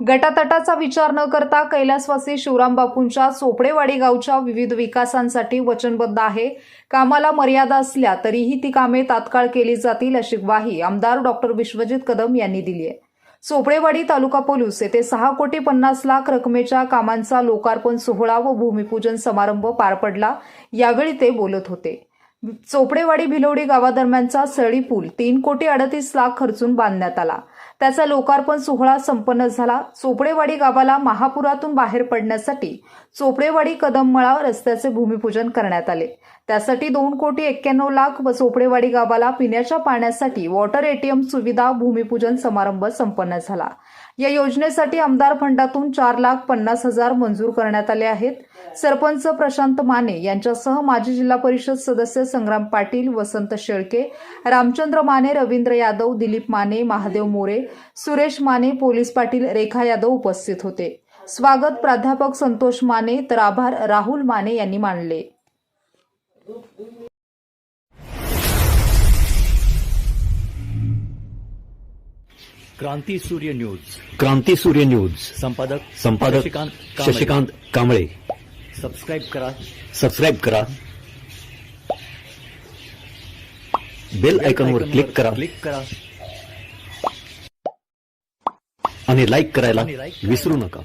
गटातटाचा विचार न करता कैलासवासी शिवराम बापूंच्या चोपडेवाडी गावच्या विविध विकासांसाठी वचनबद्ध आहे. कामाला मर्यादा असल्या तरीही ती कामे तात्काळ केली जातील अशी ग्वाही आमदार डॉक्टर विश्वजित कदम यांनी दिली आहे. चोपडेवाडी तालुका पोलीस येथे सहा कोटी पन्नास लाख रकमेच्या कामांचा लोकार्पण सोहळा व भूमिपूजन समारंभ पार पडला. यावेळी ते बोलत होते. चोपडेवाडी भिलवडी गावादरम्यानचा सळी पूल तीन कोटी अडतीस लाख खर्चून बांधण्यात आला. त्याचा लोकार्पण सोहळा संपन्न झाला. चोपडेवाडी गावाला महापुरातून बाहेर पडण्यासाठी चोपडेवाडी कदममळा रस्त्याचे भूमिपूजन करण्यात आले. त्यासाठी दोन कोटी एक्क्याण्णव लाख व चोपडेवाडी गावाला पिण्याच्या पाण्यासाठी वॉटर एटीएम सुविधा भूमिपूजन समारंभ संपन्न झाला. या योजनेसाठी आमदार फंडातून चार लाख पन्नास हजार मंजूर करण्यात आले आहेत. सरपंच प्रशांत माने यांच्यासह माजी जिल्हा परिषद सदस्य संग्राम पाटील वसंत शेळके रामचंद्र माने रवींद्र यादव दिलीप माने महादेव मोरे सुरेश माने पोलीस पाटील रेखा यादव उपस्थित होते. स्वागत प्राध्यापक संतोष माने तर आभार राहुल माने यांनी मानले. क्रांती सूर्य न्यूज. क्रांती सूर्य न्यूज. संपादक संपादक शशिकांत कांबळे. शशिकांत कांबळे. सबस्क्राईब करा. सबस्क्राईब करा. बेल आयकॉनवर क्लिक करा. क्लिक करा. आणि लाईक करायला विसरू नका.